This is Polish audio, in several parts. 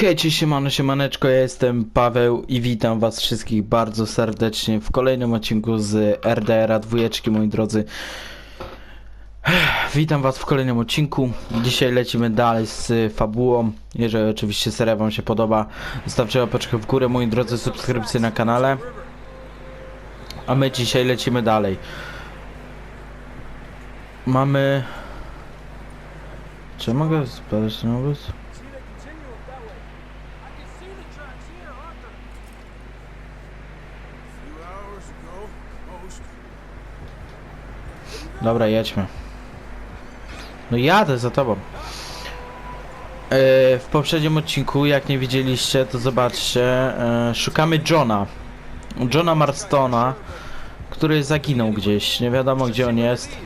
Hejcie, siemano, siemaneczko, ja jestem Paweł i witam was wszystkich bardzo serdecznie w kolejnym odcinku z RDR-a dwójeczki, moi drodzy. Witam was w kolejnym odcinku. Dzisiaj lecimy dalej z fabułą. Jeżeli oczywiście seria wam się podoba, zostawcie łapeczkę w górę, moi drodzy, subskrypcję na kanale. A my dzisiaj lecimy dalej. Mamy... Czy mogę spadać na obóz? See, they continue up that way. I can see the tracks here, Arthur. few hours ago, most. Dobra, jedźmy. No jadę za tobą. Yy, w poprzednim odcinku, jak nie widzieliście, to zobaczcie. Yy, szukamy Johna. Johna Marstona, który zaginął gdzieś. Nie wiadomo gdzie on jest.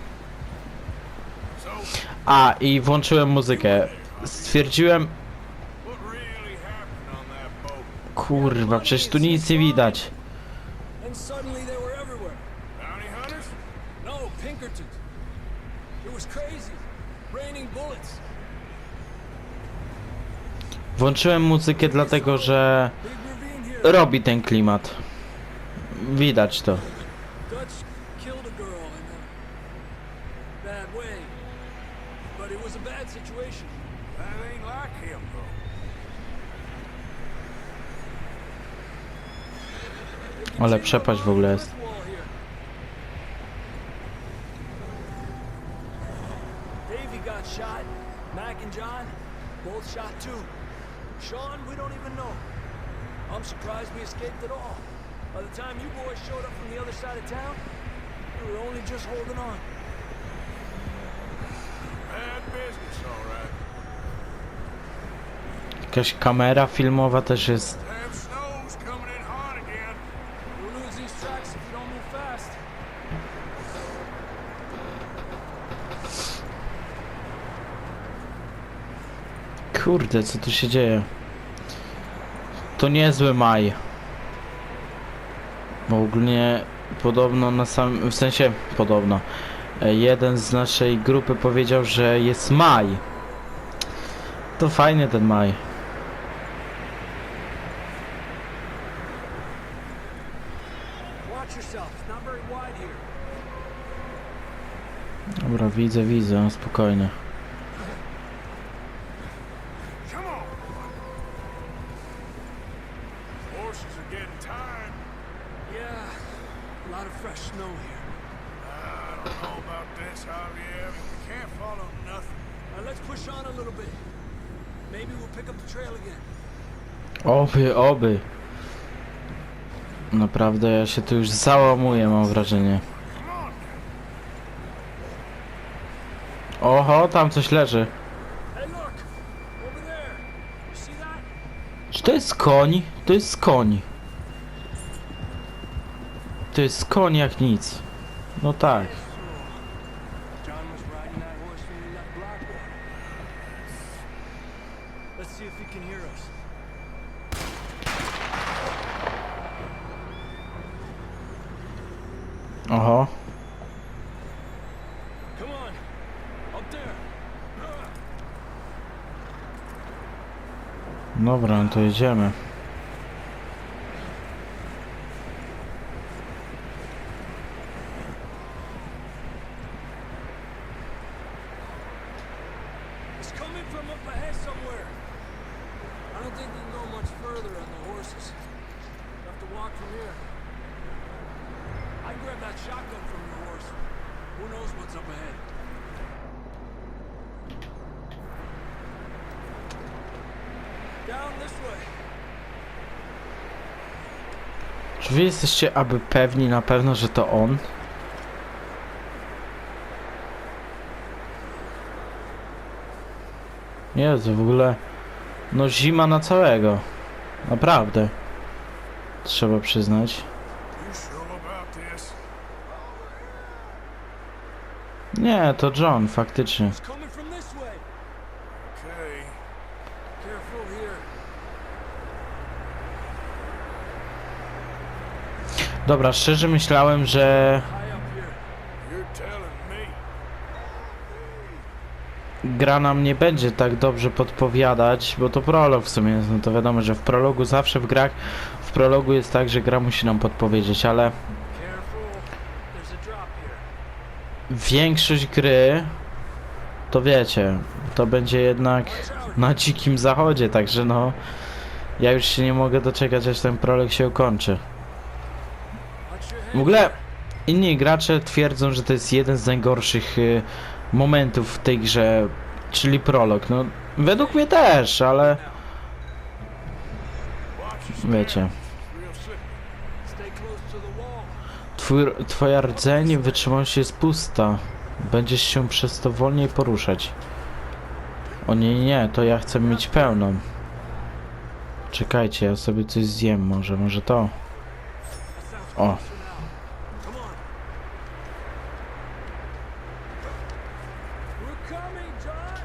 A, i włączyłem muzykę. Stwierdziłem, kurwa, przecież tu nic nie widać. Włączyłem muzykę dlatego, że robi ten klimat. Widać to. Ale przepaść w ogóle jest. Davey got shot. Mac and John, both shot too. Sean, we don't even know. I'm surprised we escaped at all. By the time you boys showed up from the other side of town, we were only just holding on. Bad business, all right. Jakaś kamera filmowa też jest. Damn snow's coming in hot again. We'll lose these tracks if we don't move fast. Kurde, co tu się dzieje? To niezły maj. Bo ogólnie podobno na samym, w sensie podobno. e, Jeden z naszej grupy powiedział, że jest maj. To fajny ten maj. Dobra, widzę, widzę, spokojnie. Come on. Horses are getting tired. Yeah, a lot of fresh snow here. I don't know about this, Javier, but we can't follow nothing. Now let's push on a little bit. Maybe we'll pick up the trail again. Oby, oby. Naprawdę, ja się tu już załamuję, mam wrażenie. Oho, tam coś leży. Czy to jest koń? To jest koń. To jest koń jak nic. No tak. John was riding that horse when we left Blackwater. Let's see if he can hear us. Oho. Come on! Up there! Dobra, no to jedziemy. It's coming from up ahead somewhere. Don't think we can go much further on the horses. Have to walk from here. I grabbed that shotgun from your horse. Who knows what's up ahead? Down this way. Czy wy jesteście aby pewni na pewno, że to on? Jezu, w ogóle... No zima na całego. Naprawdę. Trzeba przyznać. Nie, to John, faktycznie. Dobra, szczerze myślałem, że... High up here. You're telling me. Gra nam nie będzie tak dobrze podpowiadać, bo to prolog w sumie no to wiadomo, że w prologu zawsze w grach, w prologu jest tak, że gra musi nam podpowiedzieć, ale większość gry, to wiecie, to będzie jednak na dzikim zachodzie, także no, ja już się nie mogę doczekać, aż ten prolog się ukończy. W ogóle inni gracze twierdzą, że to jest jeden z najgorszych y, momentów w tej grze, czyli prolog. No, według mnie też, ale wiecie. Twój, twoja rdzeń wytrzymałość jest pusta. Będziesz się przez to wolniej poruszać. O nie, nie, to ja chcę mieć pełną. Czekajcie, ja sobie coś zjem może, może to. O, Come on. We're coming, John.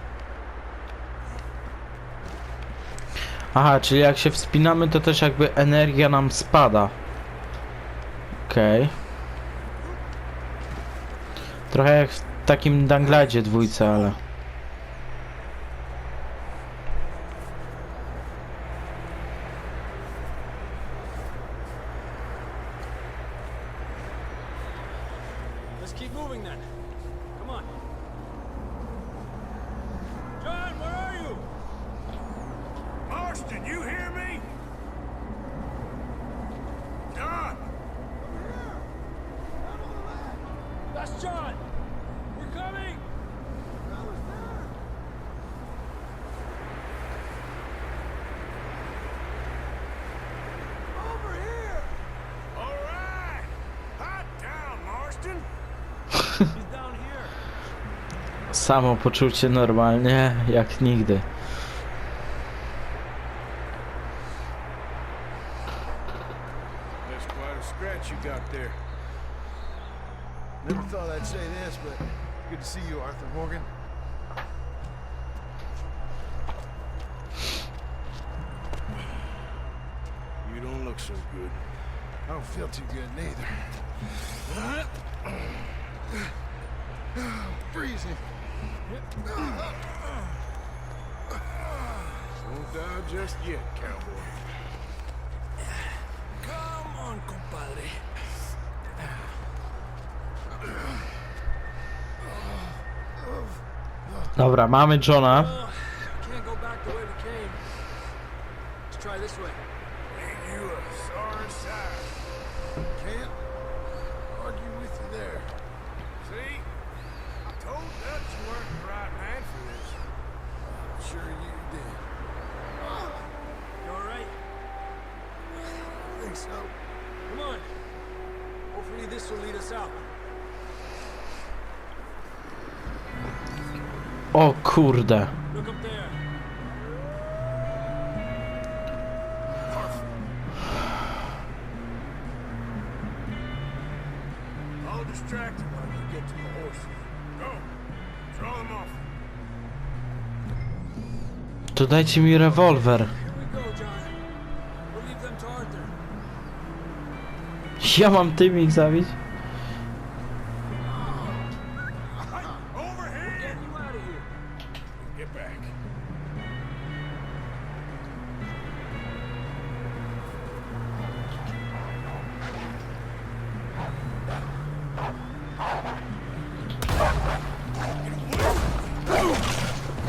Aha, czyli jak się wspinamy, to też jakby energia nam spada. Okej. Trochę jak w takim Dangladzie dwójce, ale... Let's keep moving then. Come on. John, where are you? Marston, you hear me? John! That's John. We're coming. Over here. All right! Hot down, Marston! He's down here. Samopoczucie normalnie jak nigdy. Never thought I'd say this, but good to see you, Arthur Morgan. You don't look so good. I don't feel too good neither. Freezing. Won't die just yet, cowboy. Come on, compadre. Dobra, mamy Johna. Came. Let's try this way. You a sorry John. We'll leave them to Arthur. Ja mam tym ich zabić?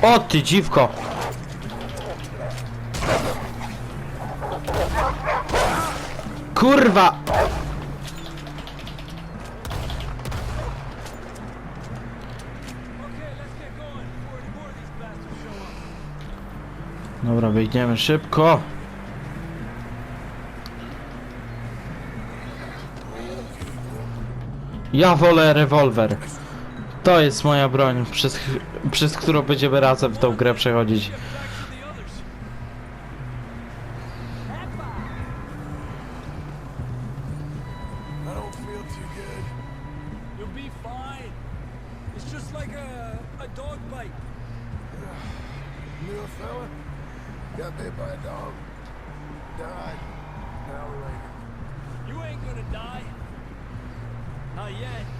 O ty dziwko! Kurwa! Dobra, biegniemy szybko. Ja wolę rewolwer. To jest moja broń, przez, przez którą będziemy razem w tą grę przechodzić. To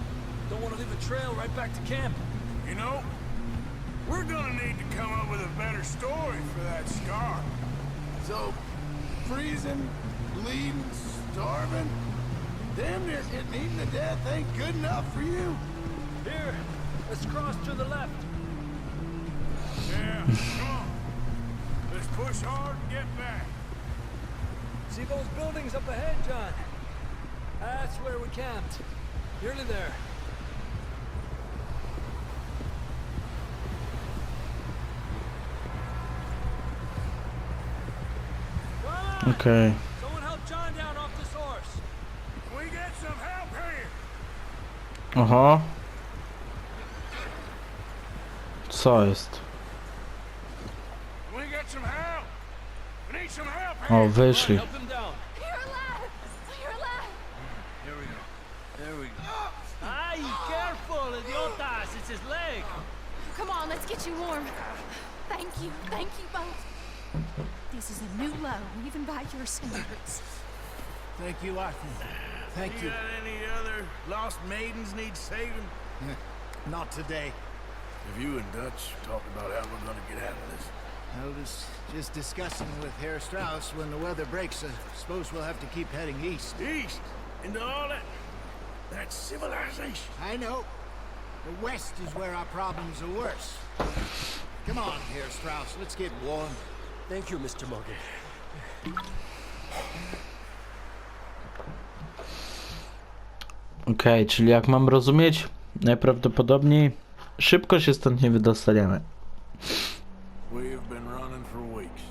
Don't want to leave a trail right back to camp. You know, we're gonna need to come up with a better story for that scar. So, freezing, bleeding, starving, damn near getting eaten to death ain't good enough for you. Here, let's cross to the left. Yeah, come on. Let's push hard and get back. See those buildings up ahead, John? That's where we camped. Nearly there. Come on! Okej. Someone help John down off this horse. Can we get some help here? Oho. Co jest? Can we get some help? We need some help O, here. wyszli. Help him down. You're alive! You're alive! Here we go. There we go. Ay, careful, idiotas! It's his leg. Come on, let's get you warm. Thank you, thank you both. This is a new low, even by your standards. Thank you, Arthur. Thank You you. got any other lost maidens need saving? Not today. Have you and Dutch talked about how we're gonna get out of this? I was just discussing with Herr Strauss when the weather breaks. I suppose we'll have to keep heading east. East into all that that civilization. I know. The west is where our problems are worse. Come on, Herr Strauss. Let's get warm. Thank you, Mr. Morgan. Okej, czyli jak mam rozumieć, najprawdopodobniej szybko się stąd nie wydostaniemy. We've been running for weeks.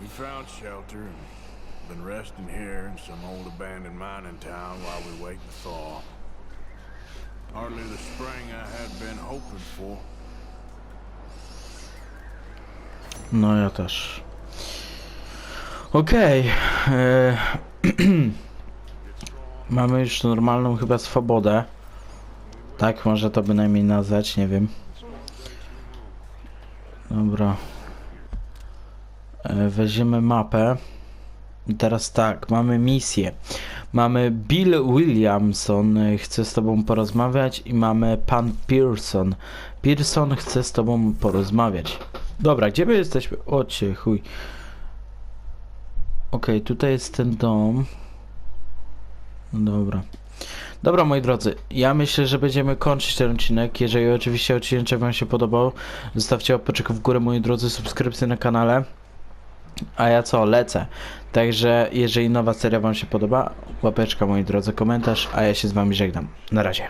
We found shelter and been resting here in some old abandoned mining town while we wait to thaw. Hardly the spring I had been hoping for. No ja też. Okej. e, Mamy już normalną chyba swobodę. Tak, może to bynajmniej nazwać, nie wiem. Dobra. E, Weźmiemy mapę. I teraz tak, mamy misję. Mamy Bill Williamson, e, chce z tobą porozmawiać i mamy pan Pearson. Pearson chce z tobą porozmawiać. Dobra, gdzie my jesteśmy? O cię, chuj. Okej, tutaj jest ten dom. Dobra. Dobra, moi drodzy, ja myślę, że będziemy kończyć ten odcinek. Jeżeli oczywiście odcinek Wam się podobał, zostawcie łapeczkę w górę, moi drodzy, subskrypcję na kanale. A ja co, lecę. Także jeżeli nowa seria Wam się podoba, łapeczka, moi drodzy, komentarz, a ja się z Wami żegnam. Na razie.